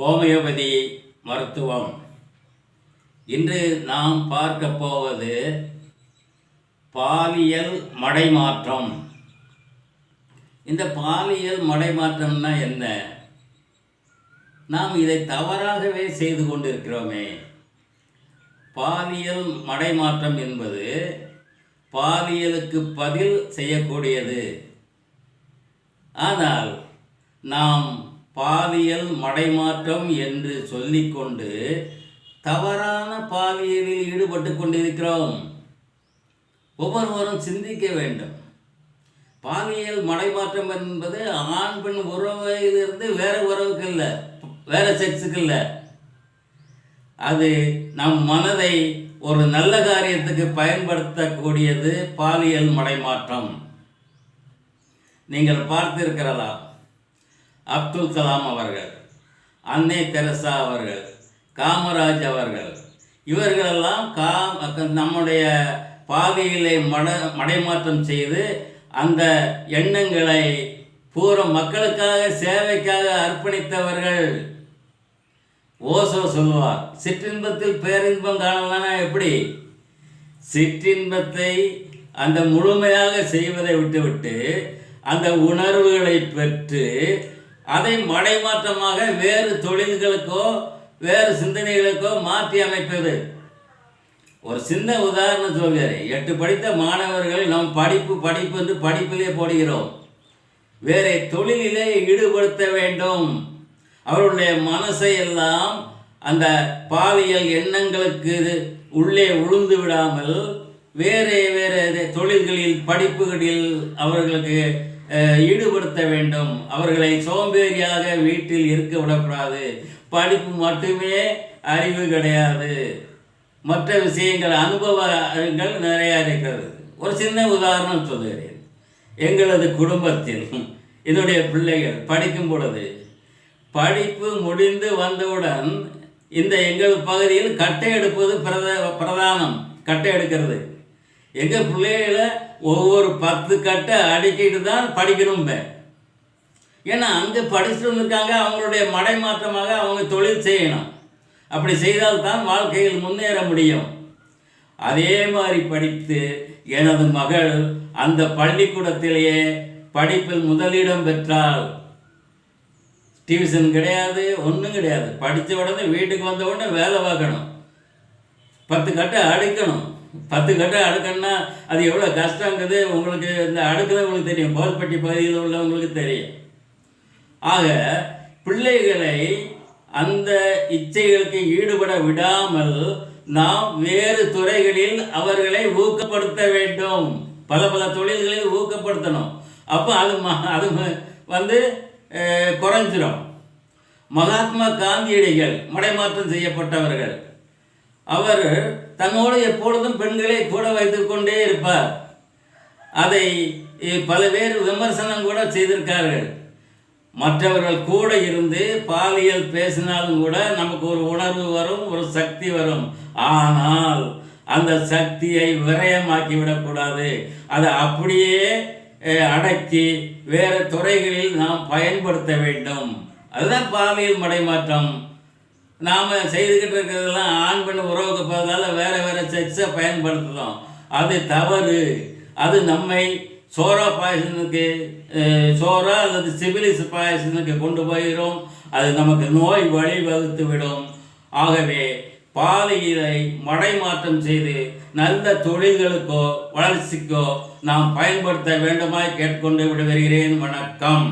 Homeopathy மருத்துவம். இன்று நாம் பார்க்க போவது பாலியல் மடைமாற்றம். இந்த பாலியல் மடைமாற்றம்னா என்ன? நாம் இதை தவறாகவே செய்து கொண்டிருக்கிறோமே. பாலியல் மடைமாற்றம் என்பது பாலியலுக்கு பதில் செய்யக்கூடியது. ஆனால் நாம் பாலியல் மடைமாற்றம் என்று சொல்லிக்கொண்டு தவறான பாலியலில் ஈடுபட்டு கொண்டிருக்கிறோம். ஒவ்வொருவரும் சிந்திக்க வேண்டும். பாலியல் மடைமாற்றம் என்பது ஆண் பெண் உறவிலிருந்து வேறு உறவுக்கு இல்லை வேறு செக்ஸுக்கு இல்லை. அது நம் மனதை ஒரு நல்ல காரியத்துக்கு பயன்படுத்தக்கூடியது பாலியல் மடைமாற்றம். நீங்கள் பார்த்திருக்கிறதா? அப்துல் கலாம் அவர்கள் அன்னை தெரசா அவர்கள் காமராஜ் அவர்கள். இவர்களெல்லாம் கா நம்முடைய பாதையிலே மட மடைமாற்றம் செய்து அந்த எண்ணங்களை பூரா மக்களுக்காக சேவைக்காக அர்ப்பணித்தவர்கள். ஓசோ சொல்லுவார் சிற்றின்பத்தில் பேரின்பம் காணலானா எப்படி? சிற்றின்பத்தை அந்த முழுமையாக செய்வதை விட்டுவிட்டு அந்த உணர்வுகளை பெற்று அதை மடைமாற்றமாக வேறு தொழில்களுக்கோ வேறு சிந்தனைகளுக்கோ மாற்றி அமைப்பது. ஒரு சின்ன உதாரணம் சொல்கிறேன் எட்டு படித்த மாணவர்கள் நம் படிப்பு படிப்பு என்று படிப்பிலே போடுகிறோம். வேறு தொழிலிலே ஈடுபடுத்த வேண்டும். அவருடைய மனசை எல்லாம் அந்த பாலியல் எண்ணங்களுக்கு உள்ளே உழுந்து விடாமல் வேறு வேறு தொழில்களில் படிப்புகளில் அவர்களுக்கு ஈடுபடுத்த வேண்டும். அவர்களை சோம்பேறியாக வீட்டில் இருக்க விடக்கூடாது. படிப்பு மட்டுமே அறிவு கிடையாது. மற்ற விஷயங்கள் அனுபவங்கள் நிறையா இருக்கிறது. ஒரு சின்ன உதாரணம் சொல்லுகிறேன். எங்களது குடும்பத்தில் என்னுடைய பிள்ளைகள் படிக்கும் பொழுது படிப்பு முடிந்து வந்தவுடன் இந்த எங்கள் பகுதியில் கட்டை எடுப்பது பிரத பிரதானம். கட்டை எடுக்கிறது. எங்கள் பிள்ளைகளை ஒவ்வொரு பத்து கட்டை அடிக்கிட்டு தான் படிக்கணும்ப ஏன்னா அங்கே படிச்சுட்டு வந்திருக்காங்க அவங்களுடைய மடை மாற்றமாக அவங்க தொழில் செய்யணும். அப்படி செய்தால் தான் வாழ்க்கையில் முன்னேற முடியும். அதே மாதிரி படித்து எனது மகள் அந்த பள்ளிக்கூடத்திலேயே படிப்பில் முதலிடம் பெற்றால் டியூஷன் கிடையாது ஒன்றும் கிடையாது. படித்த உடனே வீட்டுக்கு வந்த உடனே வேலை பார்க்கணும். பத்து கட்டை அடிக்கணும். பத்து கட்டை அடுக்கணும்னா அது எவ்வளோ கஷ்டங்கிறது உங்களுக்கு இந்த அடுக்கிறவங்களுக்கு தெரியும். கோல்பட்டி பகுதியில் உள்ளவங்களுக்கு தெரியும். ஆக பிள்ளைகளை அந்த இச்சைகளுக்கு ஈடுபட விடாமல் நாம் வேறு துறைகளில் அவர்களை ஊக்கப்படுத்த வேண்டும். பல பல தொழில்களில் ஊக்கப்படுத்தணும். அப்போ அது ம- அது வந்து குறைஞ்சிடும் மகாத்மா காந்தியடிகள் மடைமாற்றம் செய்யப்பட்டவர்கள். அவர் தன்னோடு எப்பொழுதும் பெண்களை கூட வைத்துக்கொண்டே இருப்பார். அதை பல பேர் விமர்சனம் கூட செய்திருக்கார்கள். மற்றவர்கள் கூட இருந்து பாலியல் பேசினாலும் கூட நமக்கு ஒரு உணர்வு வரும் ஒரு சக்தி வரும். ஆனால் அந்த சக்தியை விரயமாக்கி விடக்கூடாது அதை அப்படியே அடக்கி வேறு துறைகளில் நாம் பயன்படுத்த வேண்டும். அதுதான் பாலியல் மடைமாற்றம். நாம் செய்துக்கிட்டு இருக்கிறதெல்லாம் ஆண் பெண் உறவுக்கு போகிறதால வேறு வேறு செக்ஸை பயன்படுத்துகிறோம் அது தவறு. அது நம்மை சோரா பாயசனுக்கு சோரா அல்லது சிபிலிஸ் பாயசனுக்கு கொண்டு போகிறோம் அது நமக்கு நோய் வழிவகுத்து விடும். ஆகவே பாலியலை மடைமாற்றம் செய்து நல்ல தொழில்களுக்கோ வளர்ச்சிக்கோ நாம் பயன்படுத்த வேண்டுமாய் கேட்டுக்கொண்டு விடுகிறேன். வணக்கம்.